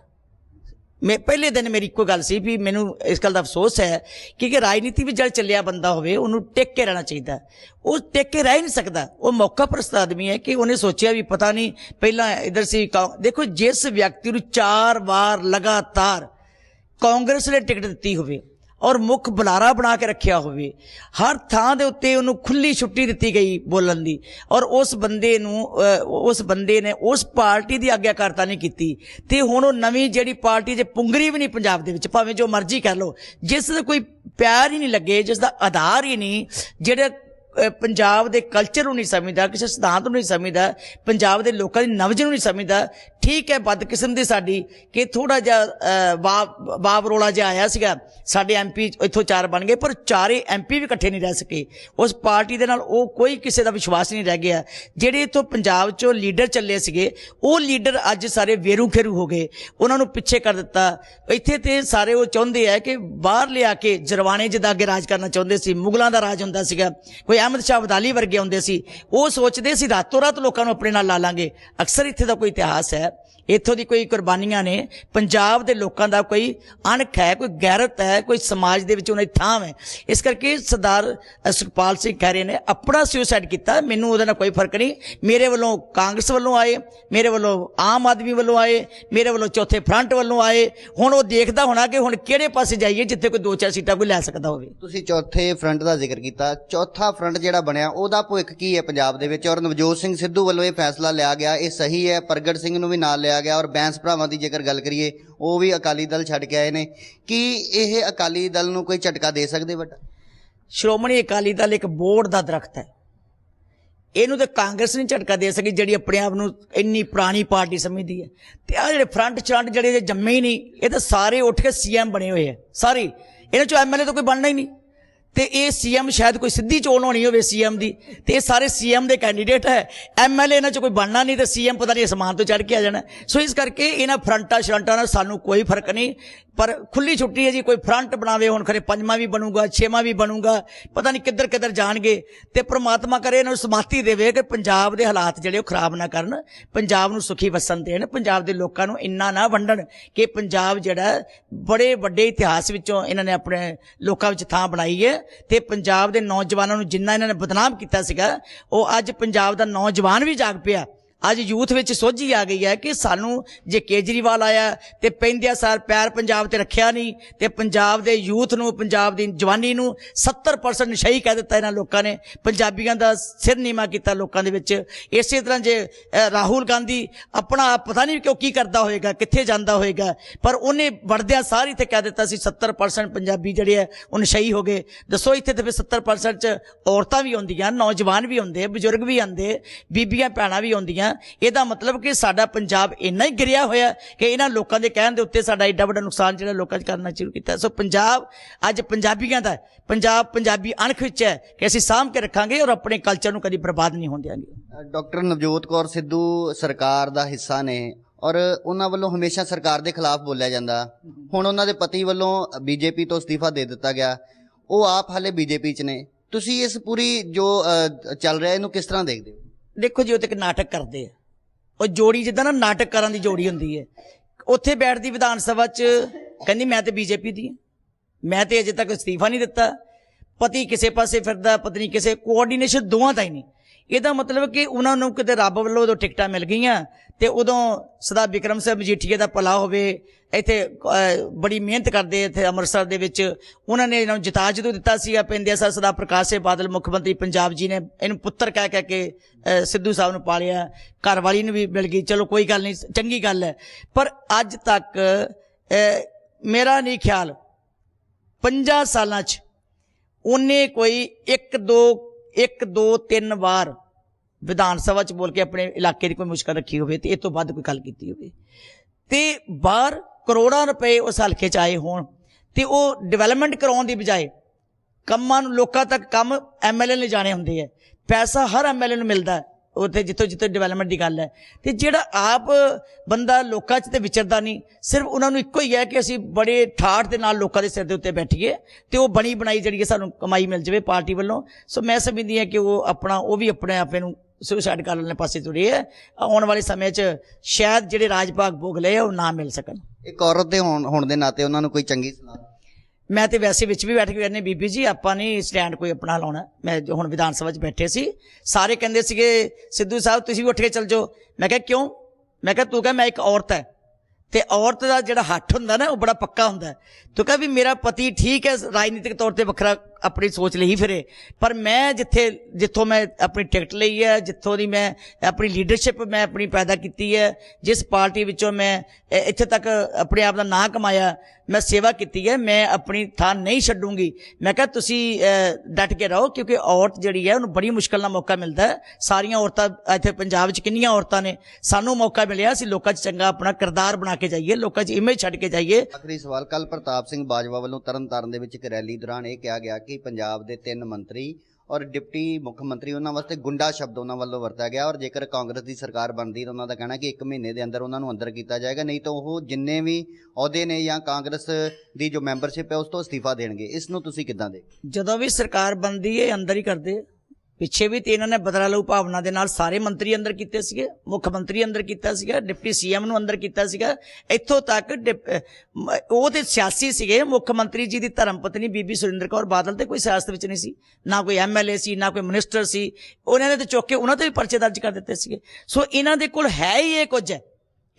ਮੈਂ ਪਹਿਲੇ ਦਿਨ ਮੇਰੀ ਇੱਕੋ ਗੱਲ ਸੀ ਵੀ ਮੈਨੂੰ ਇਸ ਗੱਲ ਦਾ ਅਫਸੋਸ ਹੈ ਕਿ ਕਿ ਰਾਜਨੀਤੀ ਵਿੱਚ ਜਦ ਚੱਲਿਆ ਬੰਦਾ ਹੋਵੇ, ਉਹਨੂੰ ਟਿਕ ਕੇ ਰਹਿਣਾ ਚਾਹੀਦਾ। ਉਹ ਟਿਕ ਕੇ ਰਹਿ ਹੀ ਨਹੀਂ ਸਕਦਾ। ਉਹ ਮੌਕਾ ਪ੍ਰਸਤ ਆਦਮੀ ਹੈ ਕਿ ਉਹਨੇ ਸੋਚਿਆ ਵੀ ਪਤਾ ਨਹੀਂ, ਪਹਿਲਾਂ ਇਧਰ ਸੀ ਕਾਂਗ- ਦੇਖੋ ਜਿਸ ਵਿਅਕਤੀ ਨੂੰ ਚਾਰ ਵਾਰ ਲਗਾਤਾਰ ਕਾਂਗਰਸ ਨੇ ਟਿਕਟ ਦਿੱਤੀ ਹੋਵੇ ਔਰ ਮੁੱਖ ਬੁਲਾਰਾ ਬਣਾ ਕੇ ਰੱਖਿਆ ਹੋਵੇ। ਹਰ ਥਾਂ ਦੇ ਉੱਤੇ ਉਹਨੂੰ ਖੁੱਲੀ ਛੁੱਟੀ ਦਿੱਤੀ ਗਈ ਬੋਲਣ ਦੀ। ਔਰ ਉਸ ਬੰਦੇ ਨੂੰ ਉਸ ਬੰਦੇ ਨੇ ਉਸ ਪਾਰਟੀ ਦੀ ਆਗਿਆਕਾਰਤਾ ਨਹੀਂ ਕੀਤੀ। ਤੇ ਹੁਣ ਉਹ ਨਵੀਂ ਜਿਹੜੀ ਪਾਰਟੀ ਜੇ ਪੁੰਗਰੀ ਵੀ ਨਹੀਂ ਪੰਜਾਬ ਦੇ ਵਿੱਚ, ਭਾਵੇਂ ਜੋ ਮਰਜ਼ੀ ਕਰ ਲੋ ਜਿਸ ਦਾ ਕੋਈ ਪਿਆਰ ਹੀ ਨਹੀਂ ਲੱਗੇ, ਜਿਸ ਦਾ ਆਧਾਰ ਹੀ ਨਹੀਂ, ਜਿਹੜੇ ਪੰਜਾਬ ਦੇ ਕਲਚਰ ਨੂੰ ਨਹੀਂ ਸਮਝਦਾ, ਕਿਸੇ ਸਿਧਾਂਤ ਨੂੰ ਨਹੀਂ ਸਮਝਦਾ, ਪੰਜਾਬ ਦੇ ਲੋਕਾਂ ਦੀ ਨਵਜ ਨੂੰ ਨਹੀਂ ਸਮਝਦਾ ਠੀਕ ਹੈ ਬਦਕਿਸਮ ਦੀ ਸਾਡੀ ਕਿ ਥੋੜਾ ਜਿਹਾ ਅਹ, ਵਾ- ਵਾਵ ਰੋਲਾ ਜਿਹਾ ਆਇਆ ਸੀਗਾ। ਸਾਡੇ ਐਮਪੀ ਇੱਥੋਂ ਚਾਰ ਬਣ ਗਏ ਪਰ ਚਾਰੇ ਐਮਪੀ ਵੀ ਇਕੱਠੇ ਨਹੀਂ ਰਹਿ ਸਕੇ। ਉਸ ਪਾਰਟੀ ਦੇ ਨਾਲ ਉਹ ਕੋਈ ਕਿਸੇ ਦਾ ਵਿਸ਼ਵਾਸ ਨਹੀਂ ਰਹਿ ਗਿਆ। ਜਿਹੜੇ ਇੱਥੋਂ ਪੰਜਾਬ ਚੋਂ ਲੀਡਰ ਚੱਲੇ ਸੀਗੇ ਉਹ ਲੀਡਰ ਅੱਜ ਸਾਰੇ ਵੇਰੂ ਖੇਰੂ ਹੋ ਗਏ। ਉਹਨਾਂ ਨੂੰ ਪਿੱਛੇ ਕਰ ਦਿੱਤਾ। ਇੱਥੇ ਤੇ ਸਾਰੇ ਉਹ ਚਾਹੁੰਦੇ ਆ ਕਿ ਬਾਹਰ ਲਿਆ ਕੇ ਜਰਵਾਣੇ ਜਿੱਦਾਂ ਅੱਗੇ ਰਾਜ ਕਰਨਾ ਚਾਹੁੰਦੇ ਸੀ ਮੁਗਲਾਂ ਦਾ ਰਾਜ ਹੁੰਦਾ ਸੀਗਾ। ਕੋਈ ਅਹਿਮਦ ਸ਼ਾਹ ਅਬਦਾਲੀ ਵਰਗੇ ਹੁੰਦੇ ਸੀ। ਉਹ ਸੋਚਦੇ ਸੀ ਰਾਤੋਂ ਰਾਤ ਲੋਕਾਂ ਨੂੰ ਆਪਣੇ ਨਾਲ ਲਾ ਲਾਂਗੇ। ਅਕਸਰ ਇੱਥੇ ਦਾ ਕੋਈ ਇਤਿਹਾਸ ਹੈ। that ਇੱਥੋਂ ਦੀ ਕੋਈ ਕੁਰਬਾਨੀਆਂ ਨੇ। ਪੰਜਾਬ ਦੇ ਲੋਕਾਂ ਦਾ ਕੋਈ ਅਣਖ ਹੈ, ਕੋਈ ਗੈਰਤ ਹੈ, ਕੋਈ ਸਮਾਜ ਦੇ ਵਿੱਚ ਉਹਨਾਂ ਦੀ ਥਾਂ ਹੈ। ਇਸ ਕਰਕੇ ਸਰਦਾਰ ਸੁਖਪਾਲ ਸਿੰਘ ਖਹਿਰੇ ਨੇ, ਆਪਣਾ ਸੁਸਾਈਡ ਕੀਤਾ, ਮੈਨੂੰ ਉਹਦੇ ਨਾਲ ਕੋਈ ਫ਼ਰਕ ਨਹੀਂ। ਮੇਰੇ ਵੱਲੋਂ ਕਾਂਗਰਸ ਵੱਲੋਂ ਆਏ, ਮੇਰੇ ਵੱਲੋਂ ਆਮ ਆਦਮੀ ਵੱਲੋਂ ਆਏ, ਮੇਰੇ ਵੱਲੋਂ ਚੌਥੇ ਫਰੰਟ ਵੱਲੋਂ ਆਏ। ਹੁਣ ਉਹ ਦੇਖਦਾ ਹੋਣਾ ਕਿ ਹੁਣ ਕਿਹੜੇ ਪਾਸੇ ਜਾਈਏ ਜਿੱਥੇ ਕੋਈ ਦੋ ਚਾਰ ਸੀਟਾਂ ਕੋਈ ਲੈ ਸਕਦਾ ਹੋਵੇ। ਤੁਸੀਂ ਚੌਥੇ ਫਰੰਟ ਦਾ ਜ਼ਿਕਰ ਕੀਤਾ। ਚੌਥਾ ਫਰੰਟ ਜਿਹੜਾ ਬਣਿਆ, ਉਹਦਾ ਭਵਿੱਖ ਕੀ ਹੈ ਪੰਜਾਬ ਦੇ ਵਿੱਚ? ਔਰ ਨਵਜੋਤ ਸਿੰਘ ਸਿੱਧੂ ਵੱਲੋਂ ਇਹ ਫੈਸਲਾ ਲਿਆ ਗਿਆ, ਇਹ ਸਹੀ ਹੈ? ਪ੍ਰਗਟ ਸਿੰਘ ਨੂੰ ਵੀ ਨਾਲ ਲਿਆ ਗਿਆ ਔਰ ਬੈਂਸ ਭਰਾਵਾਂ ਦੀ ਜੇਕਰ ਗੱਲ ਕਰੀਏ, ਉਹ ਵੀ ਅਕਾਲੀ ਦਲ ਛੱਡ ਕੇ ਆਏ ਨੇ। ਕੀ ਇਹ ਅਕਾਲੀ ਦਲ ਨੂੰ ਕੋਈ ਝਟਕਾ ਦੇ ਸਕਦੇ ਵੱਡਾ? ਸ਼੍ਰੋਮਣੀ ਅਕਾਲੀ ਦਲ ਇੱਕ ਬੋਰਡ ਦਾ ਦਰਖਤ ਹੈ। ਇਹਨੂੰ ਤੇ ਕਾਂਗਰਸ ਨਹੀਂ ਝਟਕਾ ਦੇ ਸਕੀ, ਜਿਹੜੀ ਆਪਣੇ ਆਪ ਨੂੰ ਇੰਨੀ ਪੁਰਾਣੀ ਪਾਰਟੀ ਸਮਝਦੀ ਹੈ। ਤੇ ਆ ਜਿਹੜੇ ਫਰੰਟ ਚੰਡ ਜਿਹੜੇ ਜੰਮੇ ਹੀ ਨਹੀਂ, ਇਹ ਤਾਂ ਸਾਰੇ ਉੱਠ ਕੇ ਸੀਐਮ ਬਣੇ ਹੋਏ ਆ ਸਾਰੇ ਇਹਨਾਂ ਚੋਂ ਐਮਐਲਏ ਤਾਂ ਕੋਈ ਬਣਨਾ ਹੀ ਨਹੀਂ। ਤੇ ਇਹ ਸੀਐਮ ਸ਼ਾਇਦ ਕੋਈ ਸਿੱਧੀ ਚੋਣ ਹੋਣੀ ਹੋਵੇ ਸੀਐਮ ਦੀ, ਤੇ ਇਹ ਸਾਰੇ ਸੀਐਮ ਦੇ ਕੈਂਡੀਡੇਟ ਹੈ। ਐਮਐਲਏ ਇਹਨਾਂ ਚ ਕੋਈ ਬਣਨਾ ਨਹੀਂ ਤੇ ਸੀਐਮ ਪਤਾ ਨਹੀਂ ਅਸਮਾਨ ਤੋਂ ਚੜ ਕੇ ਆ ਜਾਣਾ। ਸੋ ਇਸ ਕਰਕੇ ਇਹਨਾਂ ਫਰੰਟਾਂ ਸ਼ਰੰਟਾਂ ਨਾਲ ਸਾਨੂੰ ਕੋਈ ਫ਼ਰਕ ਨਹੀਂ। ਪਰ ਖੁੱਲੀ ਛੁੱਟੀ ਹੈ ਜੀ, ਕੋਈ ਫਰੰਟ ਬਣਾਵੇ, ਹੁਣ ਖਰੇ ਪੰਜਵਾਂ ਵੀ ਬਣੂਗਾ, ਛੇਵਾਂ ਵੀ ਬਣੂਗਾ, ਪਤਾ ਨਹੀਂ ਕਿੱਧਰ ਕਿੱਧਰ ਜਾਣਗੇ। ਤੇ ਪ੍ਰਮਾਤਮਾ ਕਰੇ ਇਹਨਾਂ ਨੂੰ ਸਮਾਤੀ ਦੇਵੇ ਕਿ ਪੰਜਾਬ ਦੇ ਹਾਲਾਤ ਜਿਹੜੇ ਉਹ ਖਰਾਬ ਨਾ ਕਰਨ, ਪੰਜਾਬ ਨੂੰ ਸੁਖੀ ਵਸਣ ਦੇਣ, ਪੰਜਾਬ ਦੇ ਲੋਕਾਂ ਨੂੰ ਇੰਨਾ ਨਾ ਵੰਡਣ ਕਿ ਪੰਜਾਬ ਜਿਹੜਾ ਬੜੇ ਵੱਡੇ ਇਤਿਹਾਸ ਵਿੱਚੋਂ ਇਹਨਾਂ ਨੇ ਆਪਣੇ ਲੋਕਾਂ ਵਿੱਚ ਥਾਂ ਬਣਾਈ ਹੈ। ਤੇ ਪੰਜਾਬ ਦੇ ਨੌਜਵਾਨਾਂ ਨੂੰ ਜਿੰਨਾ ਇਹਨਾਂ ਨੇ ਬਦਨਾਮ ਕੀਤਾ ਸੀਗਾ, ਉਹ ਅੱਜ ਪੰਜਾਬ ਦਾ ਨੌਜਵਾਨ ਵੀ ਜਾਗ ਪਿਆ। ਅੱਜ ਯੂਥ ਵਿੱਚ ਸੋਝੀ ਆ ਗਈ ਹੈ ਕਿ ਸਾਨੂੰ ਜੇ ਕੇਜਰੀਵਾਲ ਆਇਆ ਤੇ ਪੈਂਦਿਆ ਸਾਰ ਪੈਰ ਪੰਜਾਬ ਤੇ ਰੱਖਿਆ ਨਹੀਂ ਤੇ ਪੰਜਾਬ ਦੇ ਯੂਥ ਨੂੰ, ਪੰਜਾਬ ਦੀ ਜਵਾਨੀ ਨੂੰ 70% ਨਸ਼ਈ ਕਹਿ ਦਿੱਤਾ ਇਹਨਾਂ ਲੋਕਾਂ ਨੇ। ਪੰਜਾਬੀਆਂ ਦਾ ਸਿਰ ਨੀਵਾ ਕੀਤਾ ਲੋਕਾਂ ਦੇ ਵਿੱਚ। ਇਸੇ ਤਰ੍ਹਾਂ ਜੇ ਰਾਹੁਲ ਗਾਂਧੀ ਆਪਣਾ ਆਪ ਪਤਾ ਨਹੀਂ ਕਿਉਂ ਕੀ ਕਰਦਾ ਹੋਏਗਾ, ਕਿੱਥੇ ਜਾਂਦਾ ਹੋਏਗਾ, ਪਰ ਉਹਨੇ ਵੜਦਿਆਂ ਸਾਰੀ ਤੇ ਕਹਿ ਦਿੱਤਾ ਸੀ 70% ਪੰਜਾਬੀ ਜਿਹੜੇ ਆ ਉਹ ਨਸ਼ਈ ਹੋ ਗਏ। ਦੱਸੋ ਇੱਥੇ ਤੇ ਫਿਰ 70% ਚ ਔਰਤਾਂ ਵੀ ਹੁੰਦੀਆਂ ਨੌਜਵਾਨ ਵੀ ਹੁੰਦੇ ਬਜ਼ੁਰਗ ਵੀ ਆਉਂਦੇ, ਬੀਬੀਆਂ, ਭੈਣਾਂ ਵੀ ਹੁੰਦੀਆਂ ਇਹਦਾ ਮਤਲਬ ਕਿ ਸਾਡਾ ਪੰਜਾਬ ਇੰਨਾ ਹੀ ਗਿਰਿਆ ਹੋਇਆ ਕਿ ਇਹਨਾਂ ਲੋਕਾਂ ਦੇ ਕਹਿਣ ਦੇ ਉੱਤੇ ਸਾਡਾ ਏਡਾ ਵੱਡਾ ਨੁਕਸਾਨ ਜਿਹੜਾ ਲੋਕਾਂ 'ਚ ਕਰਨਾ ਸ਼ੁਰੂ ਕੀਤਾ। ਸੋ ਪੰਜਾਬ ਅੱਜ ਪੰਜਾਬੀਆਂ ਦਾ ਪੰਜਾਬ ਪੰਜਾਬੀ ਅਣਖ ਵਿੱਚ ਹੈ ਕਿ ਅਸੀਂ ਸਾਂਭ ਕੇ ਰੱਖਾਂਗੇ ਔਰ ਆਪਣੇ ਕਲਚਰ ਨੂੰ ਕਦੀ ਬਰਬਾਦ ਨਹੀਂ ਹੋਣ ਦਿਆਂਗੇ। ਡਾਕਟਰ ਨਵਜੋਤ ਕੌਰ ਸਿੱਧੂ ਸਰਕਾਰ ਦਾ ਹਿੱਸਾ ਨੇ ਔਰ ਉਹਨਾਂ ਵੱਲੋਂ ਹਮੇਸ਼ਾ ਸਰਕਾਰ ਦੇ ਖਿਲਾਫ ਬੋਲਿਆ ਜਾਂਦਾ। ਹੁਣ ਉਹਨਾਂ ਦੇ ਪਤੀ ਵੱਲੋਂ ਬੀਜੇਪੀ ਤੋਂ ਅਸਤੀਫਾ ਦੇ ਦਿੱਤਾ ਗਿਆ। ਉਹ ਆਪ ਹਾਲੇ ਬੀਜੇਪੀ 'ਚ ਨੇ। ਤੁਸੀਂ ਇਸ ਪੂਰੀ ਜੋ ਚੱਲ ਰਿਹਾ, ਇਹਨੂੰ ਕਿਸ ਤਰ੍ਹਾਂ ਦੇਖਦੇ ਹੋ? ਦੇਖੋ ਜੀ, ਉਹ ਤੇ ਇੱਕ ਨਾਟਕ ਕਰਦੇ ਆ। ਉਹ ਜੋੜੀ, ਜਿੱਦਾਂ ਨਾ ਨਾਟਕ ਦੀ ਜੋੜੀ ਹੁੰਦੀ ਹੈ ਉੱਥੇ ਬੈਠਦੀ ਵਿਧਾਨ ਸਭਾ 'ਚ, ਕਹਿੰਦੀ ਮੈਂ ਤੇ ਬੀਜੇਪੀ ਦੀ ਮੈਂ ਤੇ ਅਜੇ ਤੱਕ ਅਸਤੀਫਾ ਨਹੀਂ ਦਿੱਤਾ। ਪਤੀ ਕਿਸੇ ਪਾਸੇ ਫਿਰਦਾ, ਪਤਨੀ ਕਿਸੇ ਕੋਆਰਡੀਨੇਸ਼ਨ ਦੋਵਾਂ ਦਾ ਹੀ ਨਹੀਂ। ਇਹਦਾ ਮਤਲਬ ਕਿ ਉਹਨਾਂ ਨੂੰ ਕਿਤੇ ਰੱਬ ਵੱਲੋਂ ਉਦੋਂ ਟਿਕਟਾਂ ਮਿਲ ਗਈਆਂ ਤੇ ਉਦੋਂ ਸਦਾ ਵਿਕਰਮ ਸਿੰਘ ਮਜੀਠੀਏ ਦਾ ਭਲਾ ਹੋਵੇ, ਇੱਥੇ ਬੜੀ ਮਿਹਨਤ ਕਰਦੇ ਇੱਥੇ ਅੰਮ੍ਰਿਤਸਰ ਦੇ ਵਿੱਚ। ਉਹਨਾਂ ਨੇ ਇਹਨਾਂ ਨੂੰ ਜਿਤਾ ਜਦੋਂ ਦਿੱਤਾ ਸੀਗਾ ਪੈਂਦਿਆ ਸਰ ਸਦਾ ਪ੍ਰਕਾਸ਼ ਸਿੰਘ ਬਾਦਲ, ਮੁੱਖ ਮੰਤਰੀ ਪੰਜਾਬ ਜੀ ਨੇ ਇਹਨੂੰ ਪੁੱਤਰ ਕਹਿ ਕਹਿ ਕੇ ਸਿੱਧੂ ਸਾਹਿਬ ਨੂੰ ਪਾਲਿਆ। ਘਰ ਵਾਲੀ ਨੂੰ ਵੀ ਮਿਲ ਗਈ। ਚਲੋ ਕੋਈ ਗੱਲ ਨਹੀਂ, ਚੰਗੀ ਗੱਲ ਹੈ। ਪਰ ਅੱਜ ਤੱਕ ਮੇਰਾ ਨਹੀਂ ਖਿਆਲ 50 ਸਾਲਾਂ 'ਚ ਉਹਨੇ ਕੋਈ ਇੱਕ ਦੋ ਇੱਕ, ਦੋ, ਤਿੰਨ ਵਾਰ ਵਿਧਾਨ ਸਭਾ 'ਚ ਬੋਲ ਕੇ ਆਪਣੇ ਇਲਾਕੇ ਦੀ ਕੋਈ ਮੁਸ਼ਕਲ ਰੱਖੀ ਹੋਵੇ ਤੇ ਇਹ ਤੋਂ ਵੱਧ ਕੋਈ ਗੱਲ ਕੀਤੀ ਹੋਵੇ ਤੇ ਬਾਹਰ ਕਰੋੜਾਂ ਰੁਪਏ ਉਸ ਹਲਕੇ 'ਚ ਆਏ ਹੋਣ ਤੇ ਉਹ ਡਿਵੈਲਪਮੈਂਟ ਕਰਾਉਣ ਦੀ ਬਜਾਏ ਕੰਮਾਂ ਨੂੰ ਲੋਕਾਂ ਤੱਕ ਕੰਮ ਐਮਐਲਏ ਨੇ ਜਾਣੇ ਹੁੰਦੇ ਆ ਪੈਸਾ ਹਰ ਐਮਐਲਏ ਨੂੰ ਮਿਲਦਾ ਹੈ। ਉੱਥੇ ਜਿੱਥੋਂ ਜਿੱਥੋਂ ਡਿਵੈਲਪਮੈਂਟ ਦੀ ਗੱਲ ਹੈ। ਤੇ ਜਿਹੜਾ ਆਪ ਬੰਦਾ ਲੋਕਾਂ 'ਚ ਤੇ ਵਿਚਰਦਾ ਨਹੀਂ, ਸਿਰਫ ਉਹਨਾਂ ਨੂੰ ਇੱਕੋ ਹੀ ਹੈ ਕਿ ਅਸੀਂ ਬੜੇ ਠਾਠ ਦੇ ਨਾਲ ਲੋਕਾਂ ਦੇ ਸਿਰ ਦੇ ਉੱਤੇ ਬੈਠੀਏ ਤੇ ਉਹ ਬਣੀ ਬਣਾਈ ਜਿਹੜੀ ਹੈ ਸਾਨੂੰ ਕਮਾਈ ਮਿਲ ਜਾਵੇ ਪਾਰਟੀ ਵੱਲੋਂ। ਸੋ ਮੈਂ ਸਮਝਦੀ ਹਾਂ ਕਿ ਉਹ ਆਪਣਾ, ਉਹ ਵੀ ਆਪਣੇ ਆਪੇ ਨੂੰ ਸੁਸਾਈਡ ਕਰਨ ਵਾਲੇ ਪਾਸੇ ਤੁਰੇ ਹੈ। ਆਉਣ ਵਾਲੇ ਸਮੇਂ 'ਚ ਸ਼ਾਇਦ ਜਿਹੜੇ ਰਾਜ ਭਾਗ ਭੋਗ ਲਏ ਉਹ ਨਾ ਮਿਲ ਸਕਣ। ਇੱਕ ਔਰਤ ਦੇ ਹੋਣ ਹੋਣ ਦੇ ਨਾਤੇ ਉਹਨਾਂ ਨੂੰ ਕੋਈ ਚੰਗੀ ਸਲਾਹ ਮੈਂ ਤੇ ਵੈਸੇ ਵਿੱਚ ਵੀ ਬੈਠ ਕੇ ਕਹਿੰਦੇ, ਬੀਬੀ ਜੀ, ਆਪਾਂ ਨਹੀਂ ਸਟੈਂਡ ਕੋਈ ਆਪਣਾ ਲਾਉਣਾ। ਮੈਂ ਹੁਣ ਵਿਧਾਨ ਸਭਾ 'ਚ ਬੈਠੇ ਸੀ। ਸਾਰੇ ਕਹਿੰਦੇ ਸੀਗੇ, ਸਿੱਧੂ ਸਾਹਿਬ, ਤੁਸੀਂ ਵੀ ਉੱਠ ਕੇ ਚੱਲ ਜਾਓ। ਮੈਂ ਕਿਹਾ, ਕਿਉਂ? ਮੈਂ ਕਿਹਾ, ਤੂੰ ਕਹ, ਮੈਂ ਇੱਕ ਔਰਤ ਹੈ ਤੇ ਔਰਤ ਦਾ ਜਿਹੜਾ ਹੱਥ ਹੁੰਦਾ ਨਾ, ਉਹ ਬੜਾ ਪੱਕਾ ਹੁੰਦਾ ਤੂੰ ਕਹ ਵੀ ਮੇਰਾ ਪਤੀ ਠੀਕ ਹੈ ਰਾਜਨੀਤਿਕ ਤੌਰ ਤੇ ਵੱਖਰਾ ਆਪਣੀ ਸੋਚ ਲਈ ਫਿਰੇ। ਪਰ ਮੈਂ ਜਿੱਥੇ ਜਿੱਥੋਂ ਮੈਂ ਆਪਣੀ ਟਿਕਟ ਲਈ ਹੈ ਜਿੱਥੋਂ ਦੀ ਮੈਂ ਆਪਣੀ ਲੀਡਰਸ਼ਿਪ ਮੈਂ ਆਪਣੀ ਪੈਦਾ ਕੀਤੀ ਹੈ ਜਿਸ ਪਾਰਟੀ ਵਿੱਚੋਂ ਮੈਂ ਇੱਥੇ ਤੱਕ ਆਪਣੇ ਆਪ ਦਾ ਨਾਂ ਕਮਾਇਆ ਮੈਂ ਸੇਵਾ ਕੀਤੀ ਹੈ ਮੈਂ ਆਪਣੀ ਥਾਂ ਨਹੀਂ ਛੱਡੂੰਗੀ। ਮੈਂ ਕਿਹਾ ਤੁਸੀਂ ਅ, ਡਟ ਕੇ ਰਹੋ ਕਿਉਂਕਿ ਔਰਤ ਜਿਹੜੀ ਹੈ ਉਹਨੂੰ ਬੜੀ ਮੁਸ਼ਕਲ ਨਾਲ ਮੌਕਾ ਮਿਲਦਾ ਹੈ। ਸਾਰੀਆਂ ਔਰਤਾਂ ਇੱਥੇ ਪੰਜਾਬ ਵਿੱਚ ਕਿੰਨੀਆਂ ਔਰਤਾਂ ਨੇ? ਸਾਨੂੰ ਮੌਕਾ ਮਿਲਿਆ ਅਸੀਂ ਲੋਕਾਂ 'ਚ ਚੰਗਾ ਆਪਣਾ ਕਿਰਦਾਰ ਬਣਾ ਕੇ ਜਾਈਏ ਲੋਕਾਂ 'ਚ ਇਮੇਜ ਛੱਡ ਕੇ ਜਾਈਏ। ਆਖਰੀ ਸਵਾਲ ਕੱਲ ਪ੍ਰਤਾਪ ਸਿੰਘ ਬਾਜਵਾ ਵੱਲੋਂ ਤਰਨਤਾਰਨ ਦੇ ਵਿੱਚ ਇੱਕ ਰੈਲੀ ਦੌਰਾਨ ਇਹ ਕਿਹਾ ਗਿਆ ਕਿ ਪੰਜਾਬ ਦੇ ਤਿੰਨ ਮੰਤਰੀ ਔਰ ਡਿਪਟੀ ਮੁੱਖ ਮੰਤਰੀ ਉਹਨਾਂ ਵਾਸਤੇ ਗੁੰਡਾ ਸ਼ਬਦ ਉਹਨਾਂ ਵੱਲੋਂ ਵਰਤਿਆ ਗਿਆ ਔਰ ਜੇਕਰ ਕਾਂਗਰਸ ਦੀ ਸਰਕਾਰ ਬਣਦੀ ਤਾਂ ਉਹਨਾਂ ਦਾ ਕਹਿਣਾ ਕਿ 1 ਮਹੀਨੇ ਦੇ ਅੰਦਰ ਉਹਨਾਂ ਨੂੰ ਅੰਦਰ ਕੀਤਾ ਜਾਏਗਾ, ਨਹੀਂ ਤਾਂ ਉਹ ਜਿੰਨੇ ਵੀ ਅਹੁਦੇ ਨੇ ਜਾਂ ਕਾਂਗਰਸ ਦੀ ਜੋ ਮੈਂਬਰਸ਼ਿਪ ਹੈ ਉਸ ਤੋਂ ਅਸਤੀਫਾ ਦੇਣਗੇ। ਇਸ ਨੂੰ ਤੁਸੀਂ ਕਿੱਦਾਂ ਦੇ ਜਦੋਂ ਵੀ ਸਰਕਾਰ ਬਣਦੀ ਹੈ, ਅੰਦਰ ਹੀ ਕਰਦੇ ਪਿੱਛੇ ਵੀ ਤੇ ਇਹਨਾਂ ਨੇ ਬਦਲਾ ਲਊ ਭਾਵਨਾ ਦੇ ਨਾਲ ਸਾਰੇ ਮੰਤਰੀ ਅੰਦਰ ਕੀਤੇ ਸੀਗੇ, ਮੁੱਖ ਮੰਤਰੀ ਅੰਦਰ ਕੀਤਾ ਸੀਗਾ, ਡਿਪਟੀ ਸੀਐਮ ਨੂੰ ਅੰਦਰ ਕੀਤਾ ਸੀਗਾ। ਇੱਥੋਂ ਤੱਕ ਡਿਪ- ਉਹ ਤੇ ਸਿਆਸੀ ਸੀਗੇ, ਮੁੱਖ ਮੰਤਰੀ ਜੀ ਦੀ ਧਰਮ ਪਤਨੀ ਬੀਬੀ ਸੁਰਿੰਦਰ ਕੌਰ ਬਾਦਲ ਤੇ ਕੋਈ ਸਿਆਸਤ ਵਿੱਚ ਨਹੀਂ ਸੀ। ਨਾ ਕੋਈ ਐਮਐਲਏ ਸੀ, ਨਾ ਕੋਈ ਮਿਨਿਸਟਰ ਸੀ। ਉਹਨਾਂ ਨੇ ਤੇ ਚੁੱਕ ਕੇ ਉਹਨਾਂ ਤੇ ਵੀ ਪਰਚੇ ਦਰਜ ਕਰ ਦਿੱਤੇ ਸੀਗੇ। ਸੋ ਇਹਨਾਂ ਦੇ ਕੋਲ ਹੈ ਹੀ ਇਹ ਕੁਝ ਹੈ।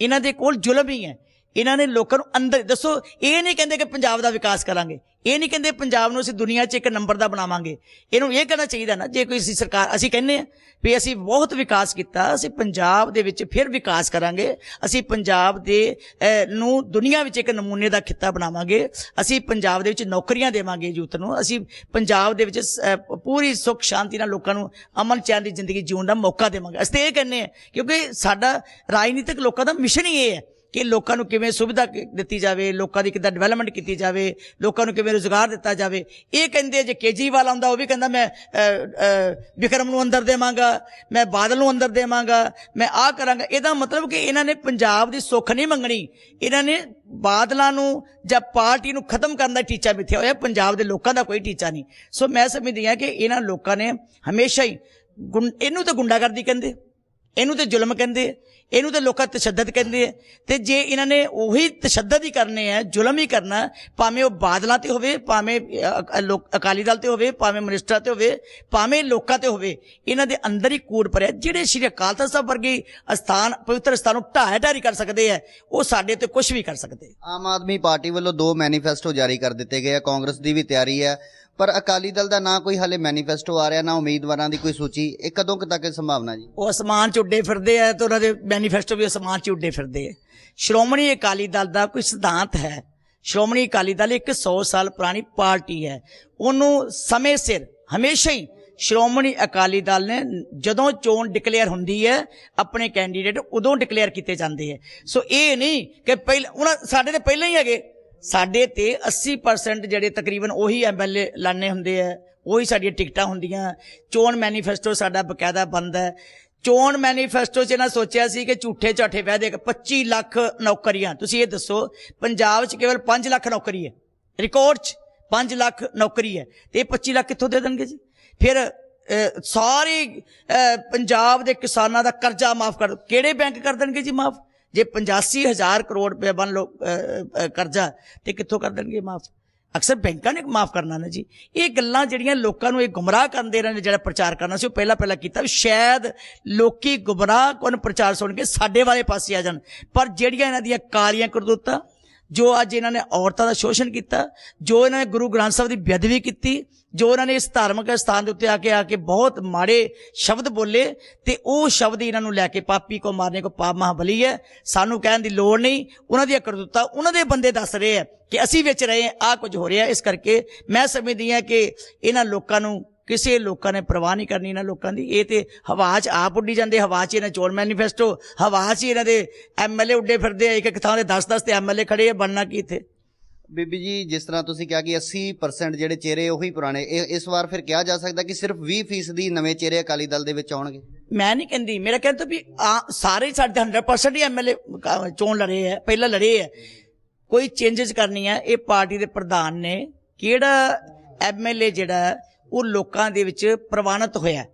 ਇਹਨਾਂ ਦੇ ਕੋਲ ਜ਼ੁਲਮ ਹੀ ਹੈ। ਇਹਨਾਂ ਨੇ ਲੋਕਾਂ ਨੂੰ ਅੰਦਰ ਦੱਸੋ ਇਹ ਨਹੀਂ ਕਹਿੰਦੇ ਕਿ ਪੰਜਾਬ ਦਾ ਵਿਕਾਸ ਕਰਾਂਗੇ। ਇਹ ਨਹੀਂ ਕਹਿੰਦੇ ਪੰਜਾਬ ਨੂੰ ਅਸੀਂ ਦੁਨੀਆ 'ਚ ਇੱਕ ਨੰਬਰ ਦਾ ਬਣਾਵਾਂਗੇ। ਇਹਨੂੰ ਇਹ ਕਹਿਣਾ ਚਾਹੀਦਾ ਨਾ ਜੇ ਕੋਈ ਅਸੀਂ ਸਰਕਾਰ ਅਸੀਂ ਕਹਿੰਦੇ ਆ ਵੀ ਅਸੀਂ ਬਹੁਤ ਵਿਕਾਸ ਕੀਤਾ ਅਸੀਂ ਪੰਜਾਬ ਦੇ ਵਿੱਚ ਫਿਰ ਵਿਕਾਸ ਕਰਾਂਗੇ। ਅਸੀਂ ਪੰਜਾਬ ਦੇ ਨੂੰ ਦੁਨੀਆ ਵਿੱਚ ਇੱਕ ਨਮੂਨੇ ਦਾ ਖਿੱਤਾ ਬਣਾਵਾਂਗੇ। ਅਸੀਂ ਪੰਜਾਬ ਦੇ ਵਿੱਚ ਨੌਕਰੀਆਂ ਦੇਵਾਂਗੇ ਯੂਥ ਨੂੰ। ਅਸੀਂ ਪੰਜਾਬ ਦੇ ਵਿੱਚ ਅਹ, ਪੂਰੀ ਸੁੱਖ ਸ਼ਾਂਤੀ ਨਾਲ ਲੋਕਾਂ ਨੂੰ ਅਮਨ ਚੈਨ ਦੀ ਜ਼ਿੰਦਗੀ ਜਿਉਣ ਦਾ ਮੌਕਾ ਦੇਵਾਂਗੇ। ਅਸੀਂ ਤਾਂ ਇਹ ਕਹਿੰਦੇ ਆ ਕਿਉਂਕਿ ਸਾਡਾ ਰਾਜਨੀਤਿਕ ਲੋਕਾਂ ਦਾ ਮਿਸ਼ਨ ਹੀ ਇਹ ਹੈ। ਕਿ ਲੋਕਾਂ ਨੂੰ ਕਿਵੇਂ ਸੁਵਿਧਾ ਦਿੱਤੀ ਜਾਵੇ, ਲੋਕਾਂ ਦੀ ਕਿੱਦਾਂ ਡਿਵੈਲਪਮੈਂਟ ਕੀਤੀ ਜਾਵੇ, ਲੋਕਾਂ ਨੂੰ ਕਿਵੇਂ ਰੋਜ਼ਗਾਰ ਦਿੱਤਾ ਜਾਵੇ। ਇਹ ਕਹਿੰਦੇ ਜੇ ਕੇਜਰੀਵਾਲ ਆਉਂਦਾ ਉਹ ਵੀ ਕਹਿੰਦਾ, ਮੈਂ ਵਿਕਰਮ ਨੂੰ ਅੰਦਰ ਦੇਵਾਂਗਾ, ਮੈਂ ਬਾਦਲ ਨੂੰ ਅੰਦਰ ਦੇਵਾਂਗਾ, ਮੈਂ ਆਹ ਕਰਾਂਗਾ। ਇਹਦਾ ਮਤਲਬ ਕਿ ਇਹਨਾਂ ਨੇ ਪੰਜਾਬ ਦੀ ਸੁੱਖ ਨਹੀਂ ਮੰਗਣੀ। ਇਹਨਾਂ ਨੇ ਬਾਦਲਾਂ ਨੂੰ ਜਾਂ ਪਾਰਟੀ ਨੂੰ ਖਤਮ ਕਰਨ ਦਾ ਟੀਚਾ ਮਿੱਥਿਆ ਹੋਇਆ। ਪੰਜਾਬ ਦੇ ਲੋਕਾਂ ਦਾ ਕੋਈ ਟੀਚਾ ਨਹੀਂ। ਸੋ ਮੈਂ ਸਮਝਦੀ ਹਾਂ ਕਿ ਇਹਨਾਂ ਲੋਕਾਂ ਨੇ ਹਮੇਸ਼ਾ ਹੀ ਗੁੰ- ਇਹਨੂੰ ਤਾਂ ਗੁੰਡਾਗਰਦੀ ਕਹਿੰਦੇ। ਇਹਨੂੰ ਤੇ ਜ਼ੁਲਮ ਕਹਿੰਦੇ ਆ, ਇਹਨੂੰ ਤੇ ਲੋਕਾਂ ਤਸ਼ੱਦਦ ਕਹਿੰਦੇ ਆ ਤੇ ਜੇ ਇਹਨਾਂ ਨੇ ਉਹੀ ਤਸ਼ੱਦਦ ਹੀ ਕਰਨੇ ਆ ਜ਼ੁਲਮ ਹੀ ਕਰਨਾ ਭਾਵੇਂ ਉਹ ਬਾਦਲਾਂ ਤੇ ਹੋਵੇ ਭਾਵੇਂ ਅਕਾਲੀ ਦਲ ਤੇ ਹੋਵੇ ਭਾਵੇਂ ਮਿਨਿਸਟਰਾਂ ਤੇ ਹੋਵੇ ਭਾਵੇਂ ਲੋਕਾਂ ਤੇ ਹੋਵੇ ਇਹਨਾਂ ਦੇ ਅੰਦਰ ਹੀ ਕੂੜ ਭਰਿਆ। ਜਿਹੜੇ ਸ਼੍ਰੀ ਅਕਾਲ ਤਖਤ ਸਾਹਿਬ ਵਰਗੇ ਅਸਥਾਨ ਪਵਿੱਤਰ ਸਥਾਨ ਨੂੰ ਢਾਹ ਢਾਰੀ ਕਰ ਸਕਦੇ ਆ ਉਹ ਸਾਡੇ ਤੇ ਕੁਝ ਵੀ ਕਰ ਸਕਦੇ। ਆਮ ਆਦਮੀ ਪਾਰਟੀ ਵੱਲੋਂ ਦੋ ਮੈਨੀਫੈਸਟੋ ਜਾਰੀ ਕਰ ਦਿੱਤੇ ਗਏ ਆ ਕਾਂਗਰਸ ਦੀ ਵੀ ਤਿਆਰੀ ਹੈ। ਪਰ ਅਕਾਲੀ ਦਲ ਦਾ ਨਾ ਕੋਈ ਹਾਲੇ ਮੈਨੀਫੈਸਟੋ ਆ ਰਿਹਾ, ਨਾ ਉਮੀਦਵਾਰਾਂ ਦੀ ਕੋਈ ਸੂਚੀ। ਇਹ ਕਦੋਂ ਕੁ ਤੱਕ ਸੰਭਾਵਨਾ ਜੀ? ਉਹ ਅਸਮਾਨ 'ਚ ਉੱਡੇ ਫਿਰਦੇ ਆ ਤੇ ਉਹਨਾਂ ਦੇ ਮੈਨੀਫੈਸਟੋ ਵੀ ਅਸਮਾਨ 'ਚ ਉੱਡੇ ਫਿਰਦੇ ਆ। ਸ਼੍ਰੋਮਣੀ ਅਕਾਲੀ ਦਲ ਦਾ ਕੋਈ ਸਿਧਾਂਤ ਹੈ? ਸ਼੍ਰੋਮਣੀ ਅਕਾਲੀ ਦਲ ਇੱਕ 100 ਸਾਲ ਪੁਰਾਣੀ ਪਾਰਟੀ ਹੈ। ਉਹਨੂੰ ਸਮੇਂ ਸਿਰ, ਹਮੇਸ਼ਾ ਹੀ ਸ਼੍ਰੋਮਣੀ ਅਕਾਲੀ ਦਲ ਨੇ ਜਦੋਂ ਚੋਣ ਡਿਕਲੇਅਰ ਹੁੰਦੀ ਹੈ, ਆਪਣੇ ਕੈਂਡੀਡੇਟ ਉਦੋਂ ਡਿਕਲੇਅਰ ਕੀਤੇ ਜਾਂਦੇ ਹੈ ਸੋ ਇਹ ਨਹੀਂ ਕਿ ਪਹਿਲਾਂ, ਉਹਨਾਂ ਸਾਡੇ ਤੇ ਪਹਿਲਾਂ ਹੀ ਹੈਗੇ। ਸਾਡੇ ਤੇ 80% ਜਿਹੜੇ ਤਕਰੀਬਨ ਉਹੀ ਐਮਐਲਏ ਲਾਣੇ ਹੁੰਦੇ ਆ, ਉਹੀ ਸਾਡੀਆਂ ਟਿਕਟਾਂ ਹੁੰਦੀਆਂ। ਚੋਣ ਮੈਨੀਫੈਸਟੋ ਸਾਡਾ ਬਕਾਇਦਾ ਬਣਦਾ ਹੈ। ਚੋਣ ਮੈਨੀਫੈਸਟੋ 'ਚ ਇਹਨਾਂ ਸੋਚਿਆ ਸੀ ਕਿ ਝੂਠੇ ਝਾਠੇ ਵਾਅਦੇ 25 ਲੱਖ ਨੌਕਰੀਆਂ। ਤੁਸੀਂ ਇਹ ਦੱਸੋ, ਪੰਜਾਬ 'ਚ ਕੇਵਲ 5 ਲੱਖ ਨੌਕਰੀ ਹੈ। ਰਿਕਾਰਡ 'ਚ 5 ਲੱਖ ਨੌਕਰੀ ਹੈ। ਤੇ ਇਹ 25 ਲੱਖ ਕਿੱਥੋਂ ਦੇ ਦੇਣਗੇ ਜੀ? ਫਿਰ ਸਾਰੇ ਪੰਜਾਬ ਦੇ ਕਿਸਾਨਾਂ ਦਾ ਕਰਜ਼ਾ ਮਾਫ ਕਰ ਕਿਹੜੇ ਬੈਂਕ ਕਰ ਦੇਣਗੇ ਜੀ ਮਾਫ? ਜੇ 85000 ਕਰੋੜ ਰੁਪਏ ਬਣ ਲੋ ਕਰਜ਼ਾ, ਤੇ ਕਿੱਥੋਂ ਕਰ ਦੇਣਗੇ ਮਾਫ? ਅਕਸਰ ਬੈਂਕਾਂ ਨੇ ਮਾਫ ਕਰਨਾ ਨਾ ਜੀ। ਇਹ ਗੱਲਾਂ ਜਿਹੜੀਆਂ ਲੋਕਾਂ ਨੂੰ ਇਹ ਗੁੰਮਰਾਹ ਕਰਨ ਦੇ ਰਹੇ ਨੇ, ਜਿਹੜਾ ਪ੍ਰਚਾਰ ਕਰਨਾ ਸੀ, ਉਹ ਪਹਿਲਾਂ ਪਹਿਲਾਂ ਕੀਤਾ। ਵੀ ਸ਼ਾਇਦ ਲੋਕੀ ਗੁੰਮਰਾਹ ਕੋਨ ਪ੍ਰਚਾਰ ਸੁਣ ਕੇ ਸਾਡੇ ਵਾਲੇ ਪਾਸੇ ਆ ਜਾਣ। ਪਰ ਜਿਹੜੀਆਂ ਇਹਨਾਂ ਦੀਆਂ ਕਾਲੀਆਂ ਕਰਦੂਤਾਂ ਜੋ ਅੱਜ ਇਹਨਾਂ ਨੇ ਔਰਤਾਂ ਦਾ ਸ਼ੋਸ਼ਣ ਕੀਤਾ, ਜੋ ਇਹਨਾਂ ਨੇ ਗੁਰੂ ਗ੍ਰੰਥ ਸਾਹਿਬ ਦੀ ਬੇਅਦਬੀ ਕੀਤੀ, ਜੋ ਇਹਨਾਂ ਨੇ ਇਸ ਧਾਰਮਿਕ ਸਥਾਨ ਦੇ ਉੱਤੇ ਆ ਕੇ ਆ ਕੇ ਬਹੁਤ ਮਾੜੇ ਸ਼ਬਦ ਬੋਲੇ, ਤੇ ਉਹ ਸ਼ਬਦ ਇਹਨਾਂ ਨੂੰ ਲੈ ਕੇ ਪਾਪੀ ਕੋ ਮਾਰਨੇ ਕੋ ਪਾਪ ਮਹਾਬਲੀ ਹੈ, ਸਾਨੂੰ ਕਹਿਣ ਦੀ ਲੋੜ ਨਹੀਂ, ਉਹਨਾਂ ਦੀਆਂ ਕਰਤੂਤਾਂ ਉਹਨਾਂ ਦੇ ਬੰਦੇ ਦੱਸ ਰਹੇ ਆ ਕਿ ਅਸੀਂ ਵਿੱਚ ਰਹੇ ਆ ਕੁਝ ਹੋ ਰਿਹਾ ਇਸ ਕਰਕੇ ਮੈਂ ਸਮਝਦੀ ਹਾਂ ਕਿ ਇਹਨਾਂ ਲੋਕਾਂ ਨੂੰ ਕਿਸੇ ਲੋਕਾਂ ਨੇ ਪਰਵਾਹ ਨਹੀਂ ਕਰਨੀ ਇਹਨਾਂ ਲੋਕਾਂ ਦੀ। ਇਹ ਤੇ ਹਵਾ 'ਚ ਆਪ ਉੱਡੀ ਜਾਂਦੇ ਹਵਾ 'ਚ ਇਹਨਾਂ ਚੋਣ ਮੈਨੀਫੈਸਟੋ ਹਵਾ 'ਚ ਇਹਨਾਂ ਦੇ ਐਮਐਲਏ ਉੱਡੇ ਫਿਰਦੇ ਆ ਇੱਕ ਇੱਕ ਥਾਂ ਤੇ 10-10 ਤੇ ਐਮਐਲਏ ਖੜੇ ਆ ਬਣਨਾ ਕੀ ਇੱਥੇ? ਬੀਬੀ ਜੀ ਜਿਸ ਤਰ੍ਹਾਂ ਤੁਸੀਂ ਕਿਹਾ ਕਿ 80% ਜਿਹੜੇ ਚਿਹਰੇ ਉਹੀ ਪੁਰਾਣੇ ਇਹ ਇਸ ਵਾਰ ਫਿਰ ਕਿਹਾ ਜਾ ਸਕਦਾ ਕਿ ਸਿਰਫ 20% ਦੀ ਨਵੇਂ ਚਿਹਰੇ ਅਕਾਲੀ ਦਲ ਦੇ ਵਿੱਚ ਆਉਣਗੇ? ਮੈਂ ਨਹੀਂ ਕਹਿੰਦੀ। ਮੇਰਾ ਕਹਿੰਦਾ ਤਾਂ ਵੀ ਆ ਸਾਰੇ ਸਾਡੇ 100% ਹੀ ਐਮਐਲਏ ਚੋਣ ਲੜੇ ਆ ਪਹਿਲਾਂ ਲੜੇ ਆ। ਕੋਈ ਚੇਂਜਸ ਕਰਨੀ ਆ। ਇਹ ਪਾਰਟੀ ਦੇ ਪ੍ਰਧਾਨ ਨੇ ਕਿਹੜਾ ਐਮਐਲਏ ਜਿਹੜਾ ਉਹ ਲੋਕਾਂ ਦੇ ਵਿੱਚ ਪ੍ਰਵਾਨਿਤ ਹੋਇਆ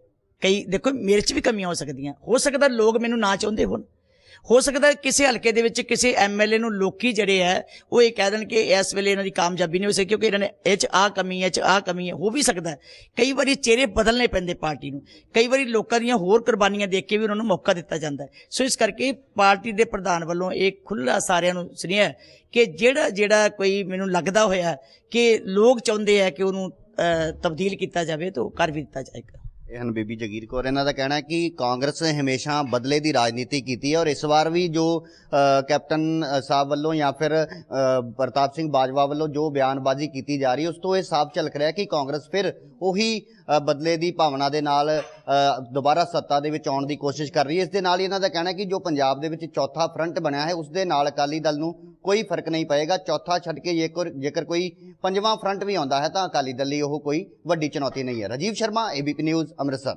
ਕਈ, ਦੇਖੋ, ਮੇਰੇ 'ਚ ਵੀ ਕਮੀਆਂ ਹੋ ਸਕਦੀਆਂ। ਹੋ ਸਕਦਾ ਲੋਕ ਮੈਨੂੰ ਨਾ ਚਾਹੁੰਦੇ ਹੋਣ। ਹੋ ਸਕਦਾ ਕਿਸੇ ਹਲਕੇ ਦੇ ਵਿੱਚ ਕਿਸੇ ਐਮਐਲਏ ਨੂੰ ਲੋਕੀ ਜਿਹੜੇ ਹੈ, ਉਹ ਇਹ ਕਹਿ ਦੇਣ ਕਿ ਇਸ ਵੇਲੇ ਇਹਨਾਂ ਦੀ ਕਾਮਯਾਬੀ ਨਹੀਂ ਹੋ ਸਕੀ ਕਿਉਂਕਿ ਇਹਨਾਂ ਨੇ ਇਹ 'ਚ ਆ ਕਮੀ ਹੈ, ਇਹ 'ਚ ਆ ਕਮੀ ਹੈ, ਹੋ ਵੀ ਸਕਦਾ ਕਈ ਵਾਰੀ ਚਿਹਰੇ ਬਦਲਨੇ ਪੈਂਦੇ ਪਾਰਟੀ ਨੂੰ। ਕਈ ਵਾਰੀ ਲੋਕਾਂ ਦੀਆਂ ਹੋਰ ਕੁਰਬਾਨੀਆਂ ਦੇਖ ਕੇ ਵੀ ਉਹਨਾਂ ਨੂੰ ਮੌਕਾ ਦਿੱਤਾ ਜਾਂਦਾ ਸੋ ਇਸ ਕਰਕੇ ਪਾਰਟੀ ਦੇ ਪ੍ਰਧਾਨ ਵੱਲੋਂ ਇਹ ਖੁੱਲਾ ਸਾਰਿਆਂ ਨੂੰ ਸੁਣਿਆ ਕਿ ਜਿਹੜਾ ਜਿਹੜਾ ਕੋਈ ਮੈਨੂੰ ਲੱਗਦਾ ਹੋਇਆ ਕਿ ਲੋਕ ਚਾਹੁੰਦੇ ਆ ਕਿ ਉਹਨੂੰ ਤਬਦੀਲ ਕੀਤਾ ਜਾਵੇ ਤਾਂ ਉਹ ਕਰ ਵੀ ਦਿੱਤਾ ਜਾਏਗਾ। ਇਹ ਹਨ ਬੀਬੀ ਜਗੀਰ ਕੌਰ, ਇਹਨਾਂ ਦਾ ਕਹਿਣਾ ਹੈ ਕਿ ਕਾਂਗਰਸ ਨੇ ਹਮੇਸ਼ਾ ਬਦਲੇ ਦੀ ਰਾਜਨੀਤੀ ਕੀਤੀ ਹੈ ਔਰ ਇਸ ਵਾਰ ਵੀ ਜੋ ਕੈਪਟਨ ਸਾਹਿਬ ਵੱਲੋਂ ਜਾਂ ਫਿਰ ਪ੍ਰਤਾਪ ਸਿੰਘ ਬਾਜਵਾ ਵੱਲੋਂ ਜੋ ਬਿਆਨਬਾਜ਼ੀ ਕੀਤੀ ਜਾ ਰਹੀ ਹੈ, ਉਸ ਤੋਂ ਇਹ ਸਾਫ਼ ਝਲਕ ਰਿਹਾ ਕਿ ਕਾਂਗਰਸ ਫਿਰ ਉਹੀ ਬਦਲੇ ਦੀ ਭਾਵਨਾ ਦੇ ਨਾਲ ਦੁਬਾਰਾ ਸੱਤਾ ਦੇ ਵਿੱਚ ਆਉਣ ਦੀ ਕੋਸ਼ਿਸ਼ ਕਰ ਰਹੀ ਹੈ। ਇਸ ਦੇ ਨਾਲ ਹੀ ਇਹਨਾਂ ਦਾ ਕਹਿਣਾ ਹੈ ਕਿ ਜੋ ਪੰਜਾਬ ਦੇ ਵਿੱਚ ਚੌਥਾ ਫਰੰਟ ਬਣਿਆ ਹੈ, ਉਸ ਦੇ ਨਾਲ ਅਕਾਲੀ ਦਲ ਨੂੰ ਕੋਈ ਫ਼ਰਕ ਨਹੀਂ ਪਏਗਾ। ਚੌਥਾ ਛੱਡ ਕੇ ਜੇਕਰ ਜੇਕਰ ਕੋਈ ਪੰਜਵਾਂ ਫਰੰਟ ਵੀ ਆਉਂਦਾ ਹੈ ਤਾਂ ਅਕਾਲੀ ਦਲ ਲਈ ਉਹ ਕੋਈ ਵੱਡੀ ਚੁਣੌਤੀ ਨਹੀਂ ਹੈ। Rajeev Sharma ABP news Amritsar.